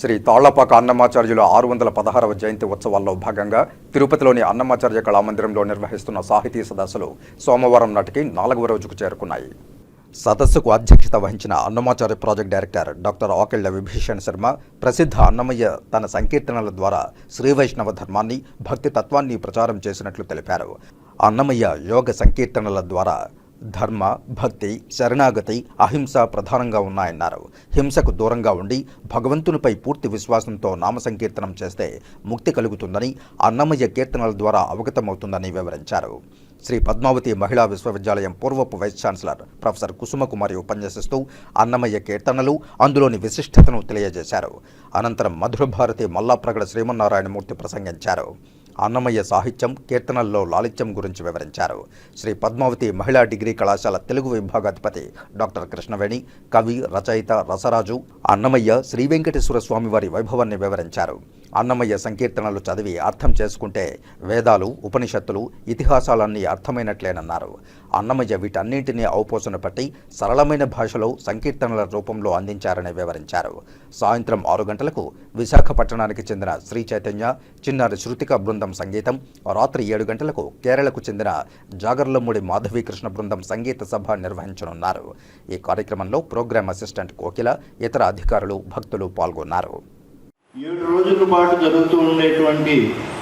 శ్రీ తాళ్ళపాక అన్నమాచార్యుల ఆరు వందల పదహారవ జయంతి ఉత్సవాల్లో భాగంగా తిరుపతిలోని అన్నమాచార్య కళామందిరంలో నిర్వహిస్తున్న సాహితీ సదస్సులు సోమవారం నాటికి నాలుగవ రోజుకు చేరుకున్నాయి. సదస్సుకు అధ్యక్షత వహించిన Annamacharya project director doctor Akilla Vibhishan Sharma ప్రసిద్ధ అన్నమయ్య తన సంకీర్తనల ద్వారా శ్రీ వైష్ణవ ధర్మాన్ని భక్తి తత్వాన్ని ప్రచారం చేసినట్లు తెలిపారు. అన్నమయ్య యోగ సంకీర్తనల ద్వారా ధర్మ భక్తి శరణాగతి అహింస ప్రధానంగా ఉన్నాయన్నారు. హింసకు దూరంగా ఉండి భగవంతునిపై పూర్తి విశ్వాసంతో నామ సంకీర్తనం చేస్తే ముక్తి కలుగుతుందని అన్నమయ్య కీర్తనల ద్వారా అవగతమవుతుందని వివరించారు. శ్రీ పద్మావతి మహిళా విశ్వవిద్యాలయం పూర్వపు వైస్ ఛాన్సలర్ ప్రొఫెసర్ కుసుమకుమారి ఉపన్యసిస్తూ అన్నమయ్య కీర్తనలు అందులోని విశిష్టతను తెలియజేశారు. అనంతరం మధుర భారతి మల్లాప్రగడ శ్రీమన్నారాయణమూర్తి ప్రసంగించారు. అన్నమయ్య సాహిత్యం కీర్తనల్లో లాలిత్యం గురించి వివరించారు. శ్రీ పద్మావతి మహిళా డిగ్రీ కళాశాల తెలుగు విభాగాధిపతి డాక్టర్ కృష్ణవేణి కవి రచయిత రసరాజు అన్నమయ్య శ్రీ వెంకటేశ్వర స్వామి వారి వైభవాన్ని వివరించారు. అన్నమయ్య సంకీర్తనలు చదివి అర్థం చేసుకుంటే వేదాలు ఉపనిషత్తులు ఇతిహాసాలన్నీ అర్థమైనట్లేనన్నారు. అన్నమయ్య వీటన్నింటినీ ఔపోసన పట్టి సరళమైన భాషలో సంకీర్తనల రూపంలో అందించారని వివరించారు. సాయంత్రం ఆరు గంటలకు విశాఖపట్టణానికి చెందిన శ్రీ చైతన్య చిన్నారి శృతిక బృందం సంగీతం రాత్రి ఏడు గంటలకు కేరళకు చెందిన జాగర్లమూడి మాధవీకృష్ణ బృందం సంగీత సభ నిర్వహించనున్నారు. ఈ కార్యక్రమంలో ప్రోగ్రామ్ అసిస్టెంట్ కోకిల ఇతర అధికారులు భక్తులు పాల్గొన్నారు. ఏడు రోజుల పాటు జరుగుతూ ఉండేటువంటి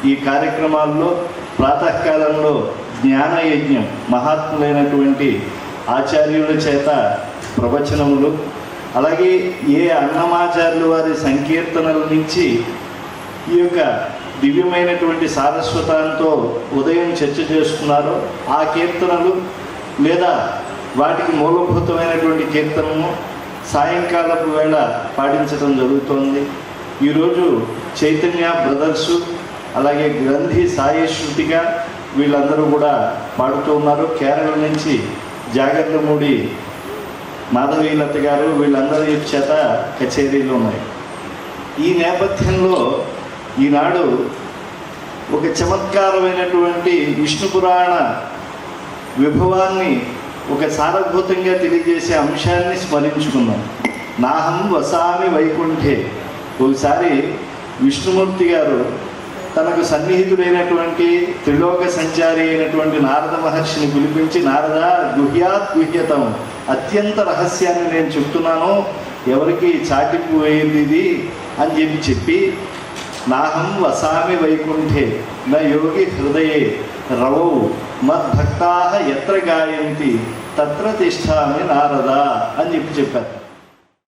ఈ కార్యక్రమాల్లో ప్రాతకాలంలో జ్ఞాన యజ్ఞం మహాత్ములైనటువంటి ఆచార్యుల చేత ప్రవచనములు అలాగే ఏ అన్నమాచార్యుల వారి సంకీర్తనల నుంచి ఈ యొక్క దివ్యమైనటువంటి సారస్వతంతో ఉదయం చర్చ చేసుకున్నారో ఆ కీర్తనలు లేదా వాటికి మూలభూతమైనటువంటి కీర్తనను సాయంకాలపు వేళ పాటించడం జరుగుతోంది. ఈరోజు చైతన్య బ్రదర్సు అలాగే గ్రంథి సాయి శృతిగా వీళ్ళందరూ కూడా పాడుతూ ఉన్నారు. కేరళ నుంచి జాగర్లమూడి మాధవీలత గారు వీళ్ళందరి చేత కచేరీలు ఉన్నాయి. ఈ నేపథ్యంలో ఈనాడు ఒక చమత్కారమైనటువంటి విష్ణు పురాణ విభవాన్ని ఒక సారభూతంగా తెలియజేసే అంశాన్ని స్మరించుకున్నాం. నాహం వసామి వైకుంఠే ఒకసారి విష్ణుమూర్తి గారు తనకు సన్నిహితుడైనటువంటి త్రిలోక సంచారి అయినటువంటి నారద మహర్షిని పిలిపించి నారద గుహ్యాత్ గుహ్యతం. అత్యంత రహస్యాన్ని నేను చెప్తున్నాను. ఎవరికి చాటింపు వేయింది ఇది అని చెప్పి చెప్పి నాహం వసామి వైకుంఠే నా యోగి హృదయే రవౌ మద్భక్తా ఎత్ర గాయంతి తత్ర తిష్టామి నారద అని చెప్పి చెప్పారు.